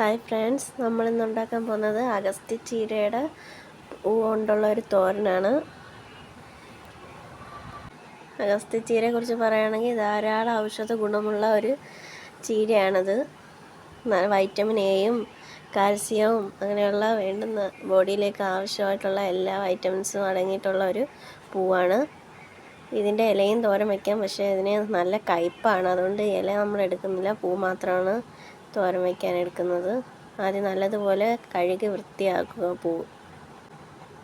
Hi friends നമ്മൾ ഇന്ന് ഉണ്ടാക്കാൻ പോകുന്നത് അഗസ്തി ചീരയുടെ പൂ കൊണ്ടുള്ള ഒരു തോരനാണ്. അഗസ്തി ചീരയെ കുറിച്ച് പറയുകയാണെങ്കിൽ ധാരാളം ഔഷധ ഗുണമുള്ള ഒരു ചീരയാണത്. വൈറ്റമിൻ എയും കാൽസ്യവും അങ്ങനെയുള്ള വേണ്ടുന്ന ബോഡിയിലേക്ക് ആവശ്യമായിട്ടുള്ള എല്ലാ വൈറ്റമിൻസും അടങ്ങിയിട്ടുള്ള ഒരു പൂവാണ്. ഇതിന്റെ ഇലയും തോരൻ വയ്ക്കാം പക്ഷേ ഇതിന് നല്ല കയ്പ്പാണ്. അതുകൊണ്ട് ഇല നമ്മൾ എടുക്കുന്നില്ല. പൂ മാത്രമാണ് തോരൻ വയ്ക്കാൻ എടുക്കുന്നത്. ആദ്യം നല്ലതുപോലെ കഴുകി വൃത്തിയാക്കുക പൂ.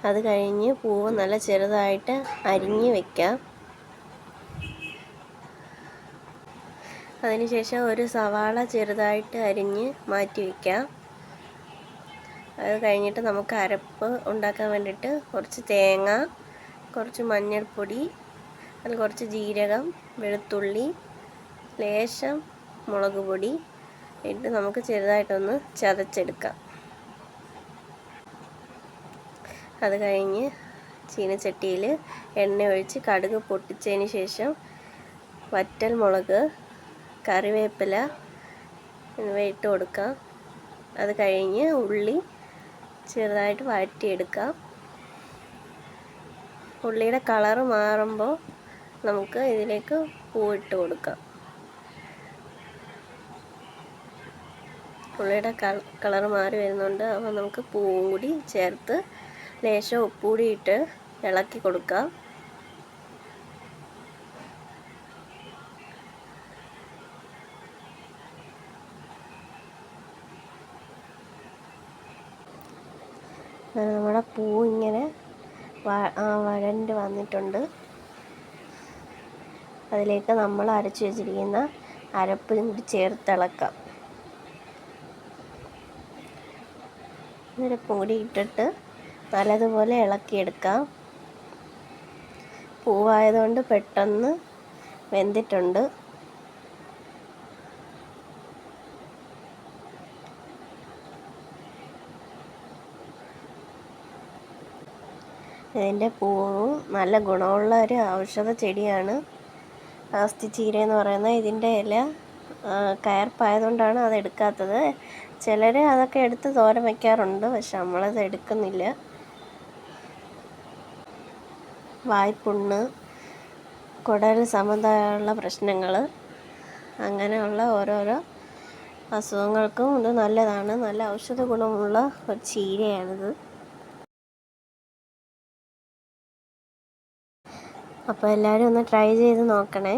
അത് കഴിഞ്ഞ് പൂവ് നല്ല ചെറുതായിട്ട് അരിഞ്ഞ് വയ്ക്കാം അതിനുശേഷം ഒരു സവാള ചെറുതായിട്ട് അരിഞ്ഞ് മാറ്റി വയ്ക്കാം അത് കഴിഞ്ഞിട്ട് നമുക്ക് അരപ്പ് ഉണ്ടാക്കാൻ വേണ്ടിയിട്ട് കുറച്ച് തേങ്ങ കുറച്ച് മഞ്ഞൾപ്പൊടി അതിൽ കുറച്ച് ജീരകം വെളുത്തുള്ളി ലേശം മുളക് പൊടി ഇട്ട് നമുക്ക് ചെറുതായിട്ടൊന്ന് ചതച്ചെടുക്കാം. അത് കഴിഞ്ഞ് ചീനച്ചട്ടിയിൽ എണ്ണ ഒഴിച്ച് കടുക് പൊട്ടിച്ചതിന് ശേഷം വറ്റൽ മുളക് കറിവേപ്പില എന്നിവ ഇട്ട് കൊടുക്കാം. അത് കഴിഞ്ഞ് ഉള്ളി ചെറുതായിട്ട് വഴറ്റിയെടുക്കാം. ഉള്ളിയുടെ കളറ് മാറുമ്പോൾ നമുക്ക് ഇതിലേക്ക് പൂവിട്ട് കൊടുക്കാം. ഉള്ളിയുടെ കളർ മാറി വരുന്നുണ്ട്. അപ്പോൾ നമുക്ക് പൂവും കൂടി ചേർത്ത് ലേശം ഉപ്പുകൂടി ഇട്ട് ഇളക്കി കൊടുക്കാം. നമ്മുടെ പൂ ഇങ്ങനെ വഴണ്ട് വന്നിട്ടുണ്ട്. അതിലേക്ക് നമ്മൾ അരച്ചു വെച്ചിരിക്കുന്ന അരപ്പ് കൂടി ചേർത്തിളക്കാം അരപ്പും പൊടി ഇട്ടിട്ട് നല്ലതുപോലെ ഇളക്കിയെടുക്കാം. പൂവായതുകൊണ്ട് പെട്ടെന്ന് വെന്തിട്ടുണ്ട്. ഇതിന്റെ പൂവും നല്ല ഗുണമുള്ള ഒരു ഔഷധ ചെടിയാണ്. ആസ്തി ചീര എന്ന് പറയുന്ന ഇതിന്റെ ഇല. കയർപ്പായതുകൊണ്ടാണ് അത് എടുക്കാത്തത്. ചിലർ അതൊക്കെ എടുത്ത് തോരൻ വയ്ക്കാറുണ്ട് പക്ഷെ നമ്മളത് എടുക്കുന്നില്ല. വായ്പുണ്ണ് കുടൽ സംബന്ധമായുള്ള പ്രശ്നങ്ങൾ അങ്ങനെയുള്ള ഓരോരോ അസുഖങ്ങൾക്കും ഇത് നല്ലതാണ്. നല്ല ഔഷധ ഗുണമുള്ള ഒരു ചീരയാണിത്. അപ്പോൾ എല്ലാവരും ഒന്ന് ട്രൈ ചെയ്ത് നോക്കണേ.